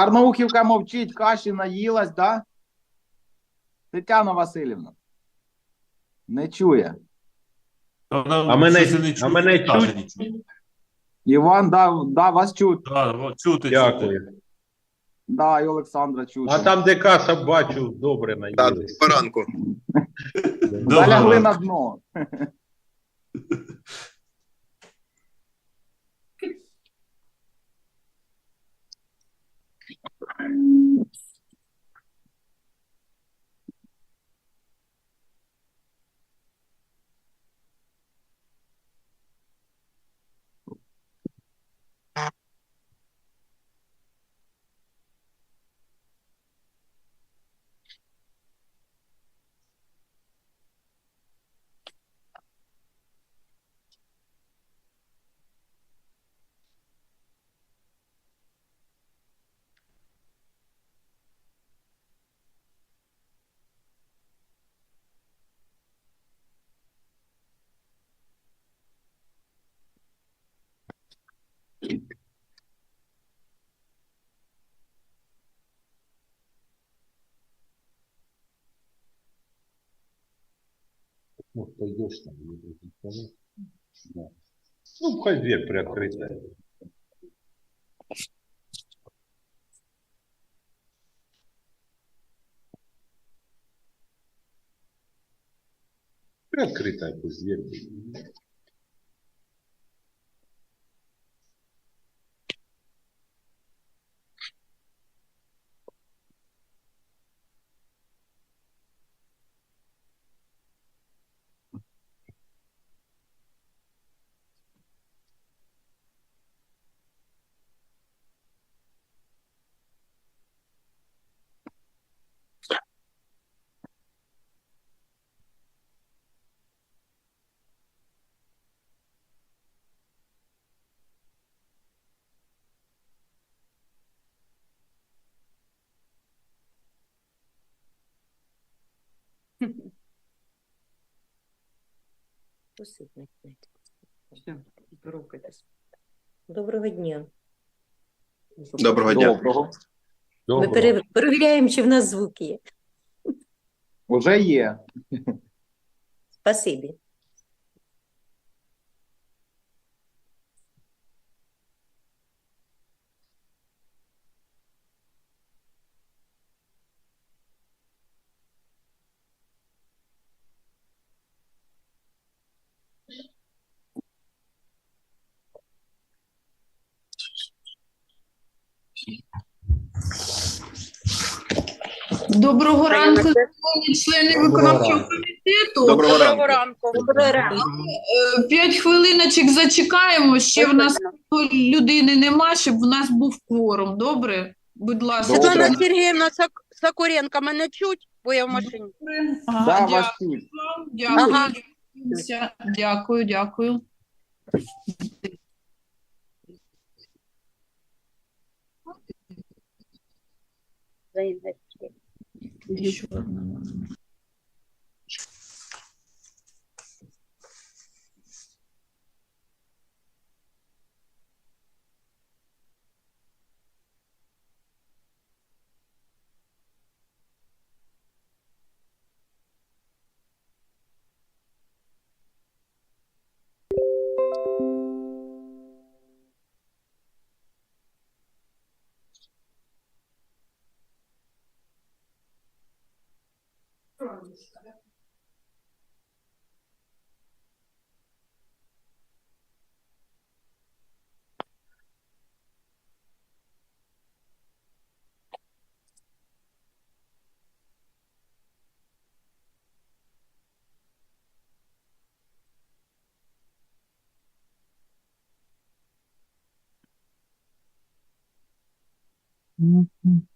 Карнаухівка мовчить, каші наїлась, да? Тетяна Васильівна. Не чує. А мене- а мене чуть? Іван, да, да, вас чуть. Да, от чути, чути. Дякую. Да, і Олександра чути. А там, де каша, бачу, добре Так, наїлись. поранку. Залягли на дно. Bye. Ну, пойдешь там, не будет. Да. Ну, хоть дверь приоткрытая. Приоткрытая пусть дверь. Будет. Доброго дня. Доброго дня. Доброго. Ми пере- перевіряємо, чи в нас звуки є. Уже є. Спасибі. Доброго ранку, шановні члени виконавчого комітету. Доброго ранку. ранку. Е, П'ять хвилиночок зачекаємо. Ще в нас людини нема, щоб в нас був кворум. Добре? Будь ласка. Світлана Сергіївна Сокуренко, мене чуть, бо я в машині. Ага, Да, дякую, чуть. дякую, дякую, дякую. Ще одна. んですかね。Mm-hmm.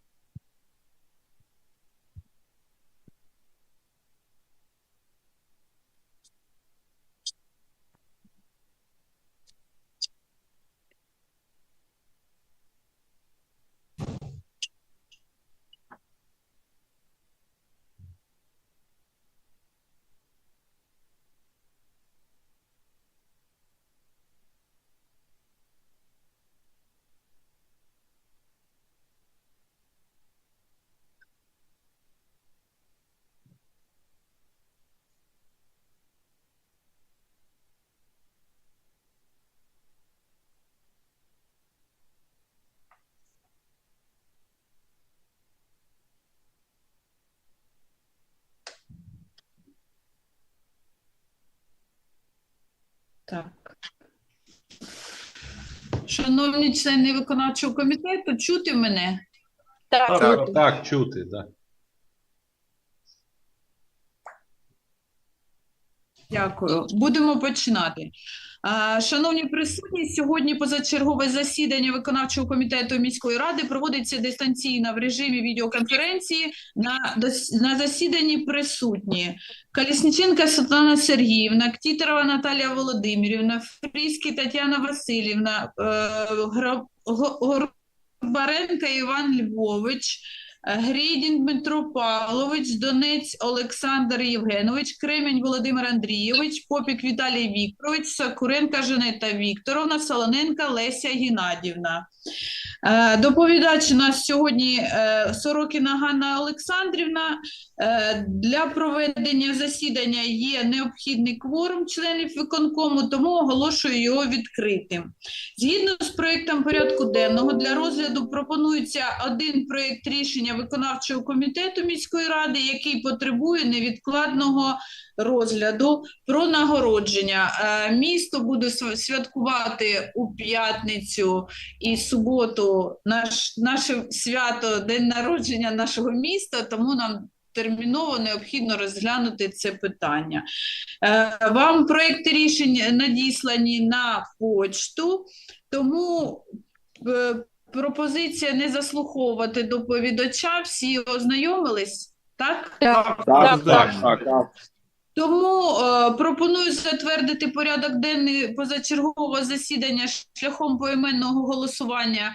Так. Шановні члени виконавчого комітету, чути мене? Так. Так. Так, чути, да. Дякую. Будемо починати. Шановні присутні, сьогодні позачергове засідання виконавчого комітету міської ради проводиться дистанційно в режимі відеоконференції. На, на засіданні присутні Колісніченка Світлана Сергіївна, Ктітерова Наталія Володимирівна, Фріський Тетяна Васильівна, е, Гра- Го- Горбаренко Іван Львович, Грідін Дмитро Павлович, Донець Олександр Євгенович, Кремінь Володимир Андрійович, Попік Віталій Вікторович, Сакуренка Жанета Вікторовна, Солоненка Леся Геннадівна. Е, Доповідач у нас сьогодні е, Сорокіна Ганна Олександрівна. Е, Для проведення засідання є необхідний кворум членів виконкому, тому оголошую його відкритим. Згідно з проектом порядку денного для розгляду пропонується один проект рішення виконавчого комітету міської ради, який потребує невідкладного розгляду про нагородження. Е, Місто буде святкувати у п'ятницю і суботу наш, наше свято, день народження нашого міста, тому нам терміново необхідно розглянути це питання. Е, Вам проекти рішень надіслані на почту, тому е, пропозиція не заслуховувати доповідача. Всі ознайомились, так? Так. Так, Так. так, так. Тому е, пропоную затвердити порядок денний позачергового засідання шляхом поіменного голосування.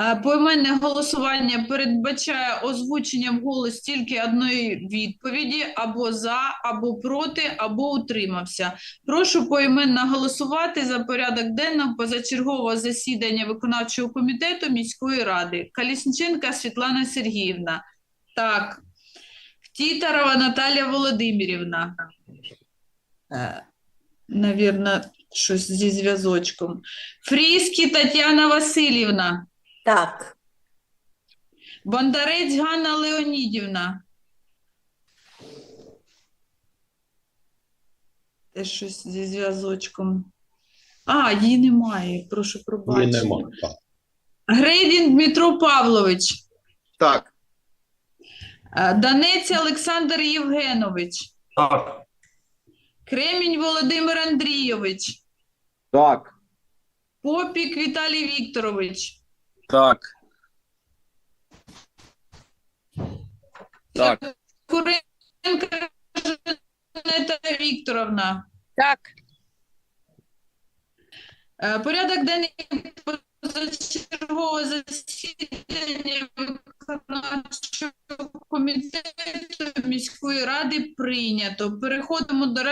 Е, поіменне голосування передбачає озвучення в голос тільки одної відповіді або за, або проти, або утримався. Прошу поіменно голосувати за порядок денного позачергового засідання виконавчого комітету міської ради. Калісниченка Світлана Сергіївна. Так. Тітарова Наталія Володимирівна. Е, Навірно, щось зі зв'язочком. Фріскі Тетяна Васильівна. Так, Бондарець Ганна Леонідівна. Теж щось зі зв'язочком. А, її немає, прошу Її пробачення. нема. Так. Грейдін Дмитро Павлович. Так. Е, Данець Олександр Євгенович. Так, Кремінь Володимир Андрійович. Так, Попік Віталій Вікторович. Так, так, Куренка Жанета Вікторовна. Так. Е, Порядок денний позачергового засідання виконавчого комітету міської ради прийнято. Переходимо до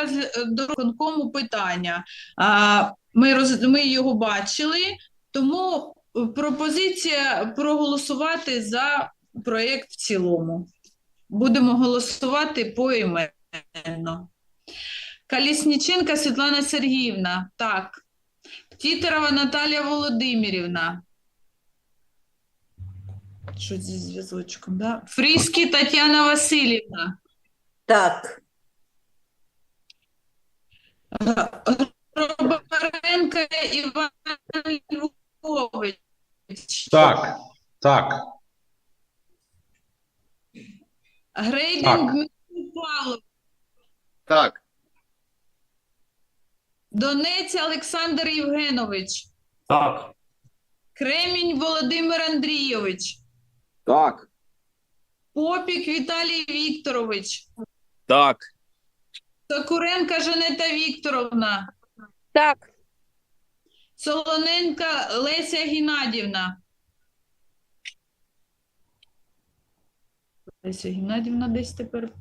до виконкому питання. А, Ми, роз... ми його бачили, тому пропозиція проголосувати за проєкт в цілому. Будемо голосувати поіменно. Калісніченка Світлана Сергіївна. Так. Тітерова Наталія Володимирівна. Що зі зв'язочком, да? Фріскі Тетяна Васильівна. так, Робаренко Іван Львович. Так, так, Грейдін Так. Дмитро Так. Донець Олександр Євгенович. так, Кремінь Володимир Андрійович. так, Попік Віталій Вікторович. так, Сокуренка Жанета Вікторовна. Так. Солоненка Леся Геннадівна. Леся Геннадівна десь тепер.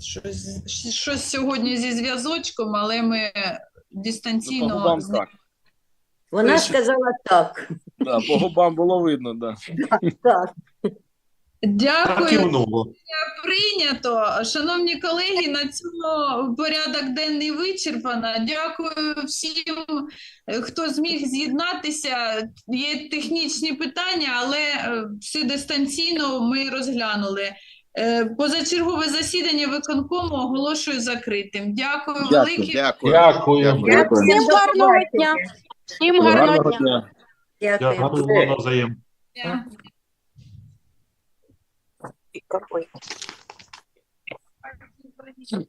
Щось, щось сьогодні зі зв'язочком, але ми Ну, по дистанційно. губам так. вона сказала так, Да, по губам було видно, да. так. Дякую. Прийнято. Шановні колеги, на цьому порядок денний вичерпано. Дякую всім, хто зміг з'єднатися. Є технічні питання, але е, все дистанційно ми розглянули. Е, Позачергове засідання виконкому оголошую закритим. Дякую, Дякую. велике. Дякую. Дякую. Дякую. Всім гарного дня. Всім гарного дня. Дякую. Дякую навзаєм. Дякую.